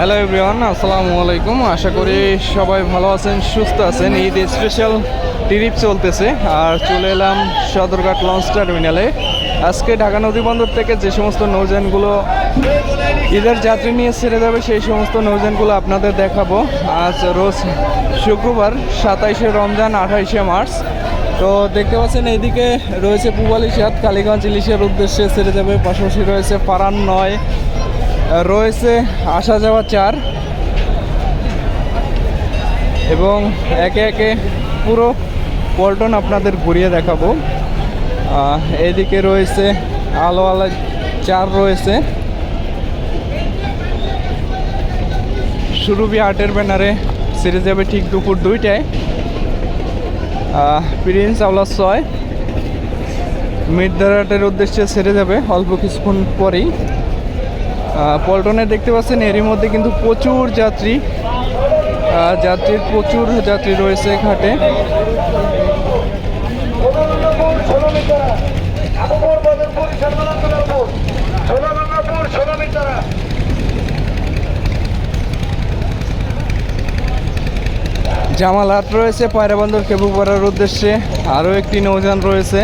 Hello everyone আসসালামু আলাইকুম। আশা করি সবাই ভালো আছেন, সুস্থ আছেন। ঈদ স্পেশাল ট্রিপ চলতেছে। আর চলে এলাম সদরঘাট লঞ্চ টার্মিনালে আজকে ঢাকা নদী বন্দর থেকে যে সমস্ত নৌযানগুলো ঈদের যাত্রী নিয়ে ছেড়ে যাবে, সেই সমস্ত নৌযানগুলো আপনাদের দেখাবো। আজ রোজ শুক্রবার, সাতাইশে রমজান, আঠাইশে মার্চ। তো দেখতে পাচ্ছেন এইদিকে রয়েছে পুবাল ইশাদ কালীগঞ্জ ইলিশের উদ্দেশ্যে ছেড়ে যাবে। পাশাপাশি রয়েছে পারান নয় রয়েছে আসা যাওয়া চার এবং একে একে পুরো পল্টন আপনাদের ঘুরিয়ে দেখাবো। এদিকে রয়েছে আলো আলো চার রয়েছে। সুরভি আর্টের ব্যানারে সেরে যাবে ঠিক দুপুর দুইটায়। প্রিন্স আওলা ছয়। মির্দারাটের উদ্দেশ্যে সেরে যাবে, অল্প কিছুক্ষণ পরেই। পল্টনে দেখতে পাচ্ছেন, এরই মধ্যে কিন্তু প্রচুর যাত্রী যাত্রীর প্রচুর যাত্রী রয়েছে ঘাটে। জামালহাট রয়েছে পায়রাবন্দর কেবুপাড়ার উদ্দেশ্যে। আরও একটি নৌযান রয়েছে।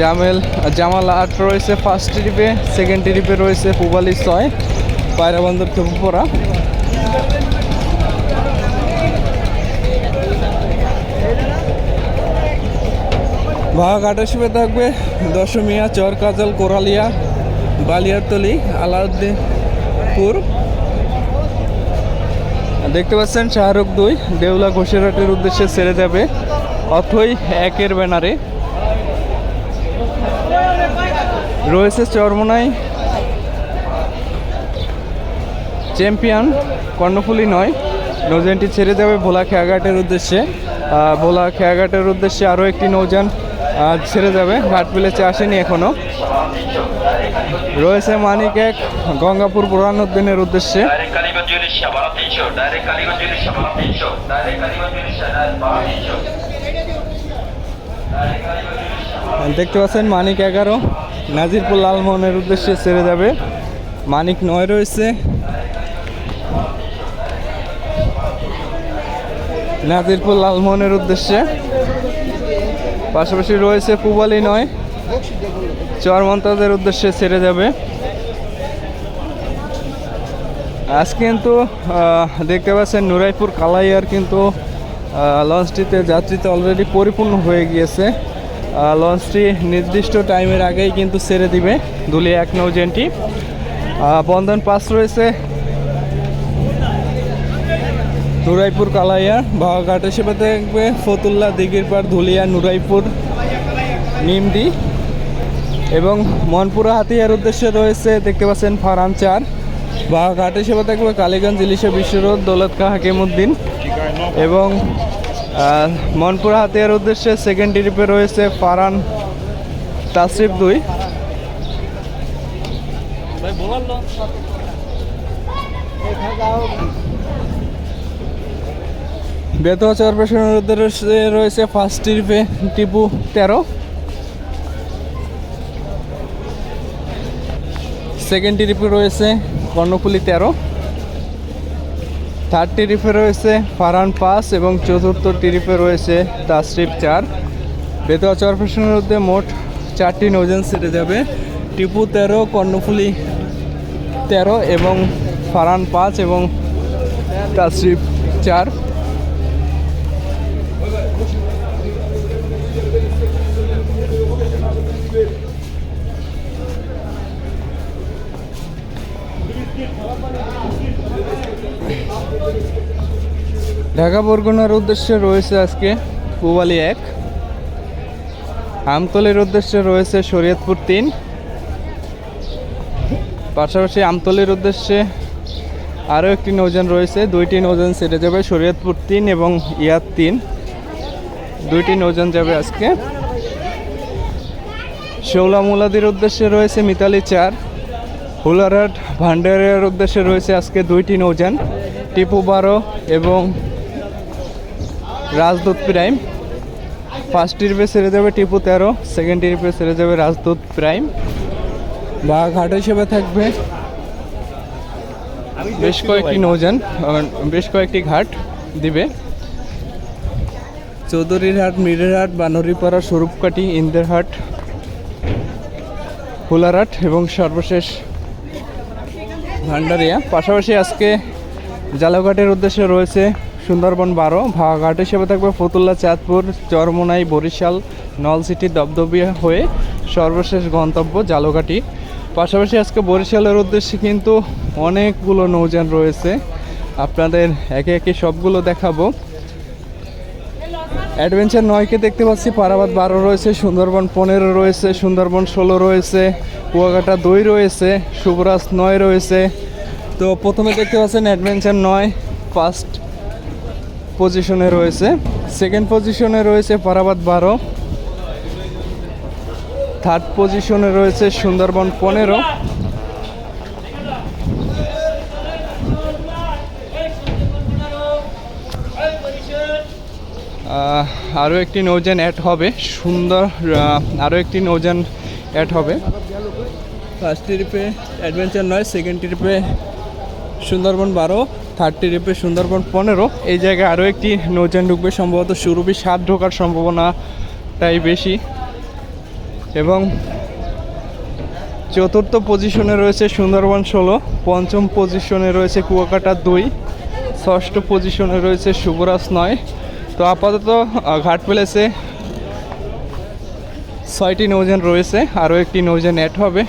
জামেল, জামাল আট রয়েছে ফার্স্ট ট্রিপে সেকেন্ড ট্রিপে রয়েছে পুবালি ছয়, পায়রাবন্দর কেবুপাড়া বাঘাট হিসেবে থাকবে দশমিয়া চর কাজল, কোরালিয়া, বালিয়ারতলি, আলাউদ্দিনপুর। দেখতে পাচ্ছেন শাহরুখ দুই, দেউলা ঘোষেরহাটের উদ্দেশ্যে ছেড়ে যাবে। অথই একের ব্যানারে। রয়েছে চরমোনাই। চ্যাম্পিয়ন কর্ণফুলি নয়। নৌযানটি ছেড়ে যাবে ভোলা খেয়াঘাটের উদ্দেশ্যে। ভোলা খেয়াঘাটের উদ্দেশ্যে আরও একটি নৌযান ছেড়ে যাবে ঘাট প্লেচে আসেনি এখনও রয়েছে মানিক এক গঙ্গাপুর পুরানুদ্দিনের উদ্দেশ্যে। ডাইরেক্ট দেখতে পাচ্ছেন মানিক এগারো, নাজিরপুর লালমোহনের উদ্দেশ্যে ছেড়ে যাবে। মানিক নয় রয়েছে। নাজিরপুর লালমোহনের উদ্দেশ্যে। পাশাপাশি রয়েছে পুবালি নয়। চরমন্তাজের উদ্দেশ্যে ছেড়ে যাবে। আজ কিন্তু দেখতে পাচ্ছেন নুরাইপুর কালাইয়ার কিন্তু লঞ্চটিতে যাত্রীতে অলরেডি পরিপূর্ণ হয়ে গিয়েছে। লঞ্চটি নির্দিষ্ট টাইমের আগেই কিন্তু ছেড়ে দিবে দুলিয়া এক নৌজেনটি বন্ধন পাস রয়েছে। নুরাইপুর কালাইয়া বাঘাট হিসেবে দেখবে ফতুল্লা দিঘির পাড় ধুলিয়া, নুরাইপুর নিমদি এবং মনপুরা হাতিয়ার উদ্দেশ্যে রয়েছে, দেখতে পাচ্ছেন ফারাম চার। বা ঘাট হিসেবে থাকবে কালীগঞ্জ ইলিশা বিশ্বরোড দৌলত খা হাকিমুদ্দিন এবং মনপুরা হাতিয়ার উদ্দেশ্যে সেকেন্ড ট্রিপে রয়েছে ফারান তাসরিফ দুই। বেতোয়া উদ্দেশ্যে রয়েছে ফার্স্ট ট্রিপে টিপু তেরো। সেকেন্ড ট্রিপে রয়েছে কর্ণফুলি তেরো। থার্ড টিরিফে রয়েছে ফারান পাস এবং চতুর্থ টিরিফে রয়েছে তাসরিফ চার। বেতোয়া চরপেশনের মধ্যে মোট চারটি নৌজান সেটে যাবে। টিপু তেরো, কর্ণফুলি তেরো এবং ফারান পাঁচ এবং তাসরিফ চার। ঢাকা বরগুনার উদ্দেশ্যে রয়েছে আজকে পুবালি এক। আমতলির উদ্দেশ্যে রয়েছে শরীয়তপুর তিন। পাশাপাশি আমতলির উদ্দেশ্যে আরও একটি নৌযান রয়েছে, দুইটি নৌযান সেরে যাবে শরীয়তপুর তিন এবং ইয়াদ তিন। দুইটি নৌযান যাবে আজকে। শৌলা মুলাদির উদ্দেশ্যে রয়েছে মিতালি চার। হুলারহাট ভান্ডারের উদ্দেশ্যে রয়েছে আজকে দুইটি নৌযান, টিপু বারো এবং রাজদূত প্রাইম। ফার্স্ট ট্রিপে ছেড়ে যাবে টিপু তেরো সেকেন্ড ট্রিপে ছেড়ে যাবে রাজদূত প্রাইম। বা ঘাট হিসেবে থাকবে বেশ কয়েকটি আহ, বেশ কয়েকটি ঘাট দিবে। চৌধুরীর হাট মিরের হাট বানরিপাড়া স্বরূপকাঠি ইন্দের হাট হুলারহাট এবং সর্বশেষ ভান্ডারিয়া। পাশাপাশি আজকে জালাঘাটের উদ্দেশ্যে রয়েছে সুন্দরবন বারো, ভাগাঘাট হিসেবে থাকবে ফতুল্লা, চাঁদপুর, চরমোনাই, বরিশাল, নলসিটি দবদবিয়া হয়ে সর্বশেষ গন্তব্য জালঘাটি পাশাপাশি আজকে বরিশালের উদ্দেশ্যে কিন্তু অনেকগুলো নৌযান রয়েছে। আপনাদের একে একে সবগুলো দেখাবো। অ্যাডভেঞ্চার নয়কে দেখতে পাচ্ছি পারাবাদ বারো রয়েছে, সুন্দরবন পনেরো রয়েছে, সুন্দরবন ষোলো রয়েছে, কুয়াকাটা দুই রয়েছে, শুভরাজ নয় রয়েছে। তো প্রথমে দেখতে পাচ্ছেন অ্যাডভেঞ্চার নয়, ফার্স্ট পজিশনে রয়েছে। সেকেন্ড পজিশনে রয়েছে পারাবাদ বারো থার্ড পজিশনে রয়েছে সুন্দরবন পনেরো আরও একটি নৌযান অ্যাড হবে। সুন্দর আরও একটি নৌযান অ্যাড হবে। ফার্স্ট ট্রিপে অ্যাডভেঞ্চার নয় সেকেন্ড ট্রিপে সুন্দরবন বারো থার্ড ট্রিপে সুন্দরবন পনেরো। এই জায়গায় আরও একটি নৌযান ঢুকবে, সম্ভবত সুরুপি সাত ঢোকার সম্ভাবনাটাই বেশি। এবং চতুর্থ পজিশনে রয়েছে সুন্দরবন ষোলো, পঞ্চম পজিশনে রয়েছে কুয়াকাটা দুই, ষষ্ঠ পজিশনে রয়েছে শুভরাজ নয়। তো আপাতত ঘাট প্লেসে ছয়টি নৌযান রয়েছে, আরও একটি নৌযান অ্যাড হবে।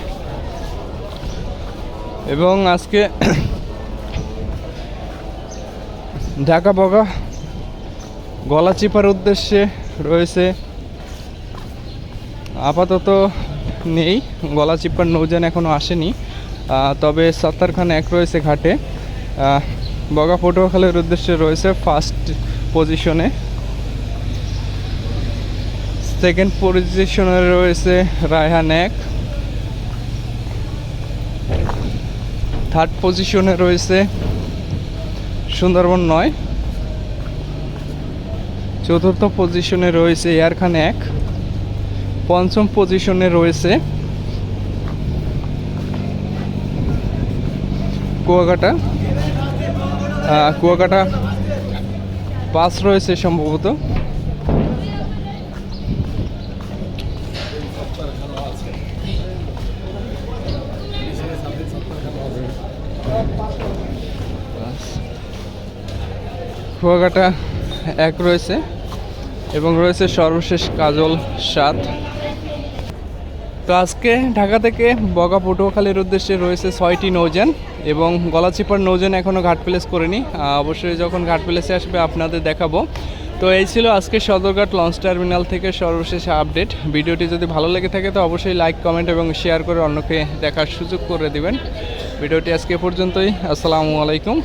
এবং আজকে ঢাকা বগা, গলা চিপার উদ্দেশ্যে রয়েছে। আপাতত নেই, গলা চিপার নৌযান এখনও আসেনি। তবে সত্তারখান এক রয়েছে ঘাটে। বগা পটুয়াখালের উদ্দেশ্যে রয়েছে ফার্স্ট পজিশনে সেকেন্ড পজিশনে রয়েছে রায়হান এক। থার্ড পজিশনে রয়েছে সুন্দরবন নয়। চতুর্থ পজিশনে রয়েছে এয়ারখান এক। পঞ্চম পজিশনে রয়েছে কুয়াকাটা। কুয়াকাটা পাস রয়েছে সম্ভবত। কুয়াকাটা এক রয়েছে এবং রয়েছে সর্বশেষ কাজল সাত। তো আজকে ঢাকা থেকে বগা পটুয়াখালীর উদ্দেশ্যে রয়েছে ছয়টি নৌযান এবং গলাচিপার নৌযান এখনও ঘাট প্লেস করেনি। অবশ্যই যখন ঘাট প্লেসে আসবে আপনাদের দেখাবো। তো এই ছিল আজকে সদরঘাট লঞ্চ টার্মিনাল থেকে সর্বশেষ আপডেট। ভিডিওটি যদি ভালো লেগে থাকে তো অবশ্যই লাইক, কমেন্ট এবং শেয়ার করে অন্যকে দেখার সুযোগ করে দিবেন। ভিডিওটি আজকে পর্যন্তই। আসসালামু আলাইকুম।